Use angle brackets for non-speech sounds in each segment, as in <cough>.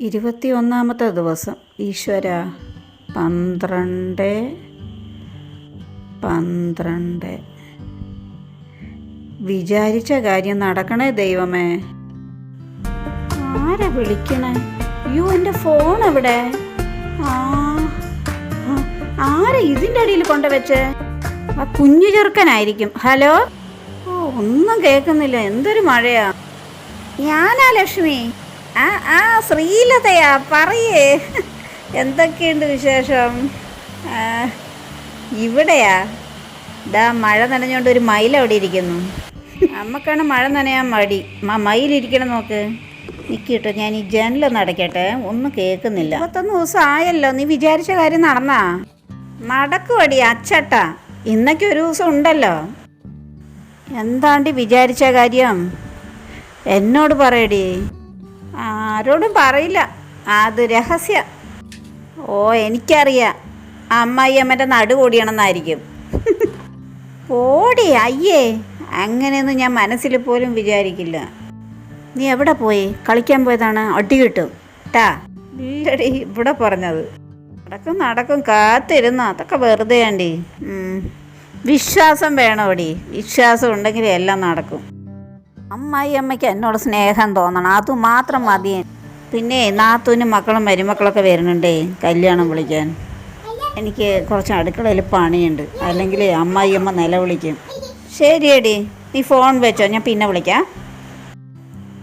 ഇരുപത്തി ഒന്നാമത്തെ ദിവസം. ഈശ്വര. പന്ത്രണ്ട് പന്ത്രണ്ട്. വിചാരിച്ച കാര്യം നടക്കണേ ദൈവമേ. ആരാ വിളിക്കണേ? അയ്യോ എന്റെ ഫോൺ എവിടെ? ആരാ ഇതിന്റെ അടിയിൽ കൊണ്ടുവച്ചേ ആ കുഞ്ഞു ചെറുക്കനായിരിക്കും. ഹലോ? ഓ ഒന്നും കേൾക്കുന്നില്ല. എന്തൊരു മഴയാ. ഞാനാ ലക്ഷ്മി. ആ ആ ശ്രീലതയാ പറയേ. എന്തൊക്കെയുണ്ട് വിശേഷം? ഇവിടെയാ. ഇതാ മഴ നനഞ്ഞുകൊണ്ട് ഒരു മയിൽ അവിടെ ഇരിക്കുന്നു. അമ്മക്കാണ് മഴ നനയാൻ മടി. മയിൽ മയിലിരിക്കണം നോക്ക്. നിൽക്കിട്ടോ ഞാൻ ഈ ജനലൊന്ന് അടയ്ക്കട്ടെ. ഒന്നും കേൾക്കുന്നില്ല. പത്തൊന്ന് ദിവസം ആയല്ലോ നീ വിചാരിച്ച കാര്യം നടന്നാ. നടക്കുവടി അച്ചട്ട. ഇന്നൊക്കെ ഒരു ദിവസം ഉണ്ടല്ലോ. എന്താണ്ടി വിചാരിച്ച കാര്യം? എന്നോട് പറയടി. ആരോടും പറയില്ല. അത് രഹസ്യ. ഓ എനിക്കറിയാം. അമ്മായിയമ്മന്റെ നടു കൂടിയണമെന്നായിരിക്കും ഓടി അയ്യേ. അങ്ങനെയൊന്നും ഞാൻ മനസ്സിൽ പോലും വിചാരിക്കില്ല. നീ എവിടെ പോയി? കളിക്കാൻ പോയതാണ്? അടി കിട്ടും. ട്ടാ. ഇല്ലടി ഇവിടെ പറഞ്ഞത്. നടക്കും നടക്കും. കാത്തിരുന്നു? അതൊക്കെ വെറുതെ ആണ്ടി ഉം. വിശ്വാസം വേണോടി. വിശ്വാസം ഉണ്ടെങ്കിൽ എല്ലാം നടക്കും. അമ്മായി അമ്മയ്ക്ക് എന്നോട് സ്നേഹം തോന്നണം. അതുമാത്രം മതി. പിന്നെ നാത്തൂനും മക്കളും മരുമക്കളൊക്കെ വരുന്നുണ്ടേ കല്യാണം വിളിക്കാൻ. എനിക്ക് കുറച്ച് അടുക്കളയിൽ പണിയുണ്ട്. അല്ലെങ്കിൽ അമ്മായി അമ്മ നിലവിളിക്കും ശരിയടി നീ ഫോൺ വെച്ചോ ഞാൻ പിന്നെ വിളിക്കാം.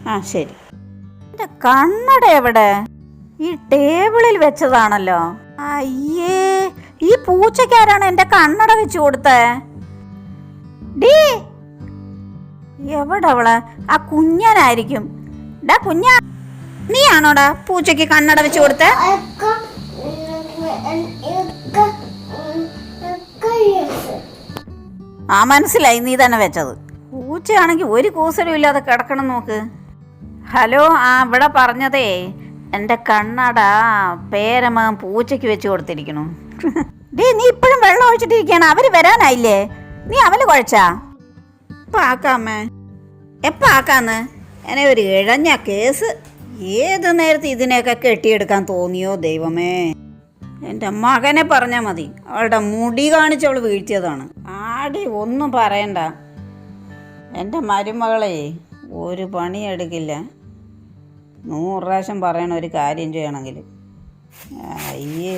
ആ ശരി. എന്റെ കണ്ണട എവിടെ? ഈ ടേബിളിൽ വെച്ചതാണല്ലോ. അയ്യേ ഈ പൂച്ചക്കാരാണ് എന്റെ കണ്ണട വെച്ച് കൊടുത്തേ? ഡീ എവിടെ ആ കുഞ്ഞനായിരിക്കും. ഡാ കുഞ്ഞ നീയാണോടാ പൂച്ചയ്ക്ക് കണ്ണട വെച്ച് കൊടുത്തേ? ആ മനസ്സിലായി നീ തന്നെ വെച്ചത്. പൂച്ചയാണെങ്കിൽ ഒരു കൂസലും ഇല്ലാതെ കിടക്കണം നോക്ക്. ഹലോ ആ ഇവിടെ പറഞ്ഞതേ എന്റെ കണ്ണട പേരമകൻ പൂച്ചയ്ക്ക് വെച്ച് കൊടുത്തിരിക്കണു <laughs> ഡേ നീ ഇപ്പോഴും വെള്ളം ഒഴിച്ചിട്ടിരിക്കുകയാണ്. അവർ വരാനായില്ലേ? നീ അവൽ കുഴച്ചാ? ഇപ്പം ആക്കാമേ എപ്പോൾ ആക്കാന്ന് എന്നെ ഒരു ഇഴഞ്ഞ കേസ്. ഏത് നേരത്തെ ഇതിനെയൊക്കെ കെട്ടിയെടുക്കാൻ തോന്നിയോ ദൈവമേ? എന്റെ മകനെ പറഞ്ഞാൽ മതി. അവളുടെ മുടി കാണിച്ച് അവൾ വീഴ്ത്തിയതാണ്. ആടി ഒന്നും പറയണ്ട. എന്റെ മരുമകളെ ഒരു പണി എടുക്കില്ല നൂറ് പ്രാവശ്യം പറയണ ഒരു കാര്യം ചെയ്യണമെങ്കിൽ അയ്യേ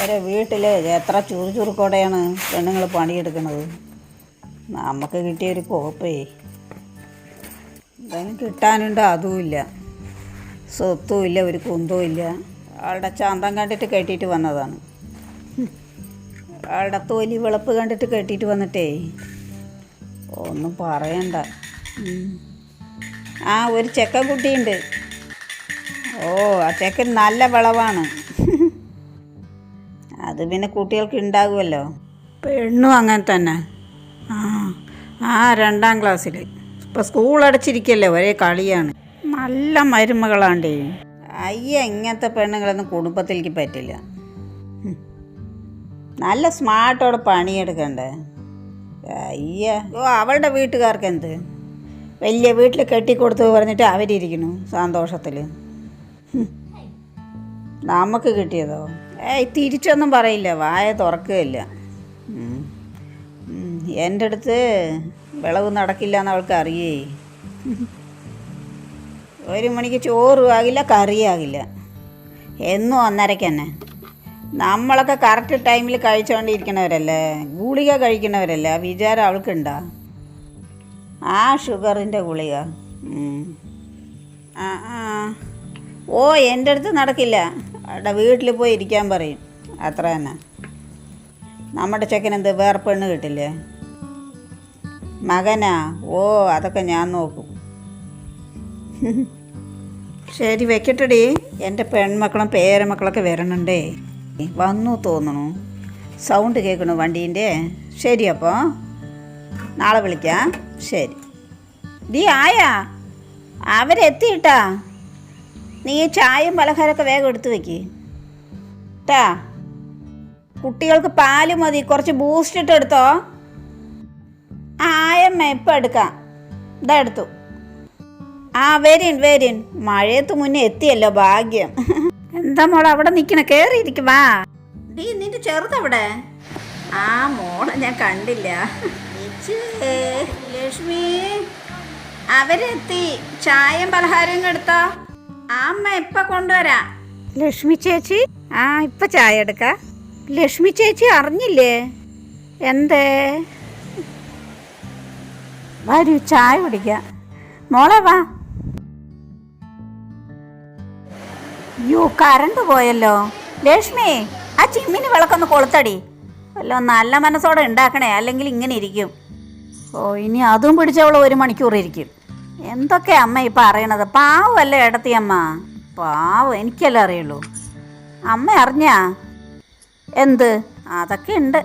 ഓരോ വീട്ടിൽ എത്ര ചുറുചുറുക്കോടെയാണ് പെണ്ണുങ്ങൾ പണിയെടുക്കുന്നത്. നമുക്ക് കിട്ടിയ ഒരു കോപ്പേ. എന്തായാലും കിട്ടാനുണ്ട് അതുമില്ല സ്വത്തുമില്ല ഒരു കുന്തവും ഇല്ല. ആളുടെ ചാന്തം കണ്ടിട്ട് കെട്ടിയിട്ട് വന്നതാണ്. ആളുടെ തൊലി വിളപ്പ് കണ്ടിട്ട് കെട്ടിയിട്ട് വന്നിട്ടേ. ഒന്നും പറയണ്ട. ആ ഒരു ചെക്കൻ കുട്ടിയുണ്ട്. ഓ ആ ചെക്കൻ നല്ല വിളവാണ്. അത് പിന്നെ കുട്ടികൾക്ക് ഉണ്ടാകുമല്ലോ. പെണ്ണും അങ്ങനെ തന്നെ. ആ രണ്ടാം ക്ലാസ്സിൽ ഇപ്പം സ്കൂൾ അടച്ചിരിക്കല്ലേ ഒരേ കളിയാണ്. നല്ല മരുമകളാണ്ടേ. അയ്യ ഇങ്ങനത്തെ പെണ്ണുങ്ങളൊന്നും കുടുംബത്തിലേക്ക് പറ്റില്ല. നല്ല സ്മാർട്ടോടെ പണിയെടുക്കണ്ടേ. അയ്യ ഓ അവളുടെ വീട്ടുകാർക്ക് എന്ത് വലിയ വീട്ടിൽ കെട്ടിക്കൊടുത്തു പറഞ്ഞിട്ട് അവരിയ്ക്കുന്നു സന്തോഷത്തിൽ നമുക്ക് കിട്ടിയതോ? ഏയ് തിരിച്ചൊന്നും പറയില്ല വായ തുറക്കുകയില്ല. എന്റെ അടുത്ത് വിളവ് നടക്കില്ല എന്ന് അവൾക്ക് അറിയേ ഒരു മണിക്ക് ചോറും ആകില്ല കറിയാകില്ല എന്നും ഒന്നരയ്ക്ക് തന്നെ. നമ്മളൊക്കെ കറക്റ്റ് ടൈമിൽ കഴിച്ചുകൊണ്ടിരിക്കണവരല്ലേ ഗുളിക കഴിക്കണവരല്ലേ? ആ വിചാരം അവൾക്കുണ്ടോ? ആ ഷുഗറിന്റെ ഗുളിക. ആ ആ. ഓ എന്റെ അടുത്ത് നടക്കില്ല. അവിടെ വീട്ടിൽ പോയി ഇരിക്കാൻ പറയും. അത്ര തന്നെ. നമ്മുടെ ചെക്കനെന്ത് വേറെ പെണ്ണ് കിട്ടില്ലേ? മകനാ? ഓ അതൊക്കെ ഞാൻ നോക്കും. ശരി വെക്കട്ടെടി. എന്റെ പെൺമക്കളും പേരമക്കളൊക്കെ വരണുണ്ടേ. വന്നു തോന്നണു സൗണ്ട് കേൾക്കണു വണ്ടീന്റെ? ശരി അപ്പോൾ നാളെ വിളിക്കാം. ശരി. ഡീ ആയാ. അവരെത്തിയിട്ടാ. നീ ചായയും പലഹാരമൊക്കെ വേഗം എടുത്തു ട്ടാ. കുട്ടികൾക്ക് പാൽ മതി. കുറച്ച് ബൂസ്റ്റ് ഇട്ട് ആയമ്മ ഇപ്പം എടുക്കാം. ഇതാ എടുത്തു. ആ വരിൻ വരിൻ മഴയത്ത് മുന്നേ എത്തിയല്ലോ ഭാഗ്യം. എന്താ മോളെ അവിടെ നിൽക്കണ? കേറിയിരിക്കും വാ. ഡീ നിന്റെ ചെറുതവിടെ ആ മോളെ ഞാൻ കണ്ടില്ല. ലക്ഷ്മി. അവരെത്തി. ചായയും പലഹാരവും എടുത്തോ? ആ അമ്മ ഇപ്പൊ കൊണ്ടുവരാ? ലക്ഷ്മി ചേച്ചി? ആ ഇപ്പൊ ചായ എടുക്ക. ലക്ഷ്മി ചേച്ചി അറിഞ്ഞില്ലേ? എന്തേ? വരൂ ചായ കുടിക്കാം. മോളെ വാ. യോ കറണ്ട് പോയല്ലോ. ലക്ഷ്മി ആ ചിമ്മിന് വിളക്കൊന്ന് കൊളുത്തടി. വല്ലോ നല്ല മനസ്സോടെ ഉണ്ടാക്കണേ അല്ലെങ്കിൽ ഇങ്ങനെ ഇരിക്കും. ഓ ഇനി അതും പിടിച്ചവൾ ഒരു മണിക്കൂർ ഇരിക്കും. എന്തൊക്കെ അമ്മ ഈ പറയണത്? പാവല്ലേ ഇടത്തി അമ്മ? പാവം എനിക്കല്ലേ അറിയുള്ളൂ. അമ്മ അറിഞ്ഞാ? എന്ത്? അതൊക്കെ ഉണ്ട്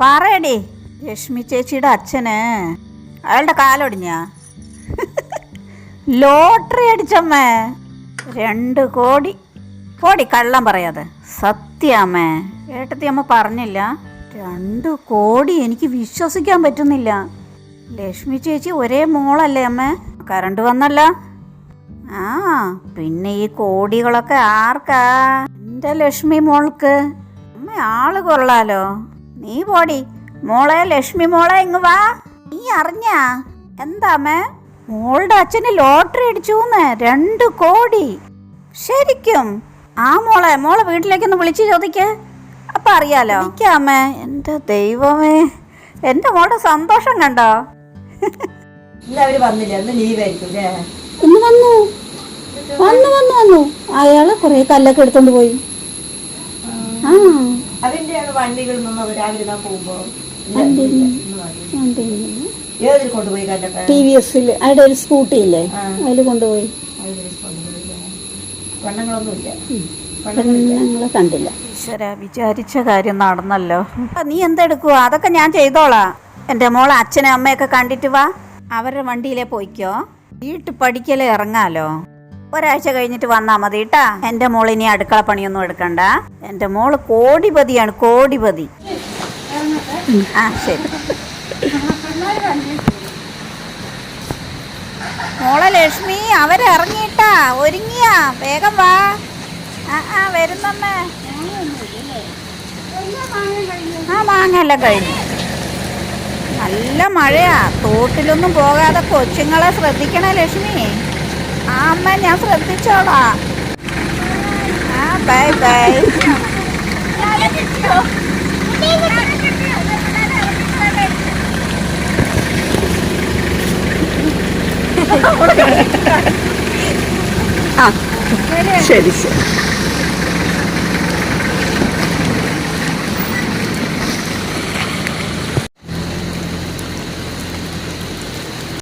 പറയടി. ലക്ഷ്മി ചേച്ചിയുടെ അച്ഛന്. അയാളുടെ കാലൊടിഞ്ഞ? ലോട്ടറി അടിച്ചമ്മേ. രണ്ട് കോടി. കോടി കള്ളം പറയാതെ. സത്യാമ്മേ ഏട്ടത്തി അമ്മ പറഞ്ഞില്ല. രണ്ട് കോടി എനിക്ക് വിശ്വസിക്കാൻ പറ്റുന്നില്ല. ലക്ഷ്മി ചേച്ചി ഒരേ മോളല്ലേ അമ്മേ? കറണ്ട് വന്നല്ല. ആ പിന്നെ ഈ കോടികളൊക്കെ ആർക്കാ? എന്റെ ലക്ഷ്മി മോൾക്ക്. അമ്മ ആൾ കൊള്ളാലോ. നീ പോടി. മോളെ ലക്ഷ്മി മോളെ ഇങ്ങ് വാ. നീ അറിഞ്ഞാ? എന്താ അമ്മേ മോളുടെ അച്ഛന് ലോട്ടറി അടിച്ചു രണ്ട് കോടി. ശരിക്കും? ആ മോളെ മോളെ വീട്ടിലേക്കൊന്ന് വിളിച്ചു ചോദിക്ക. അപ്പൊ അറിയാലോ. അമ്മേ എന്റെ ദൈവമേ. എന്റെ മോളുടെ സന്തോഷം കണ്ടോ? എല്ലാവരും വന്നില്ല. ഇന്ന് ലീവ് ആയിരിക്കും അല്ലേ? ഇന്ന് വന്നു. വന്നു വന്നു വന്നു. അയാൾ കുറെ കല്ലൊക്കെ എടുത്തോണ്ട് പോയി. ആ. അതിന്റെയാണ് വണ്ടികളിൽ നിന്ന് രാവിലെ പോകുമ്പോ? ഏതിൽ കൊണ്ടുപോയി കല്ലൊക്കെ ടി വി എസിൽ അവിടെ ഒരു സ്കൂട്ടി ഇല്ലേ അതിൽ കൊണ്ടുപോയി. വണ്ണങ്ങളൊന്നുമില്ല ഞങ്ങളെ കണ്ടില്ല. ഈശ്വര വിചാരിച്ച കാര്യം നടന്നല്ലോ. നീ എന്തെടുക്കുവാ? അതൊക്കെ ഞാൻ ചെയ്തോളാം. എന്റെ മോളെ അച്ഛനെ അമ്മയൊക്കെ കണ്ടിട്ട് വാ. അവരുടെ വണ്ടിയിലേ പോയിക്കോ. വീട്ടിൽ പഠിക്കലേ ഇറങ്ങാലോ. ഒരാഴ്ച കഴിഞ്ഞിട്ട് വന്നാ മതി കേട്ടാ എന്റെ മോൾ ഇനി അടുക്കള പണിയൊന്നും എടുക്കണ്ട. എന്റെ മോൾ കോടിപതിയാണ് കോടിപതി. ആ ശരി. മോളെ ലക്ഷ്മി അവരിറങ്ങിയിട്ടാ ഒരുങ്ങിയാ. വേഗം വാ. ആ ആ വരുന്നമ്മേ. ആ മാങ്ങയെല്ലാം കഴിഞ്ഞു. നല്ല മഴയാ. തോട്ടിലൊന്നും പോകാതെ കൊച്ചുങ്ങളെ ശ്രദ്ധിക്കണേ ലക്ഷ്മി. ആ അമ്മ ഞാൻ ശ്രദ്ധിച്ചോളാ. ആ ബൈ ബൈ. ആ ശരി ശരി.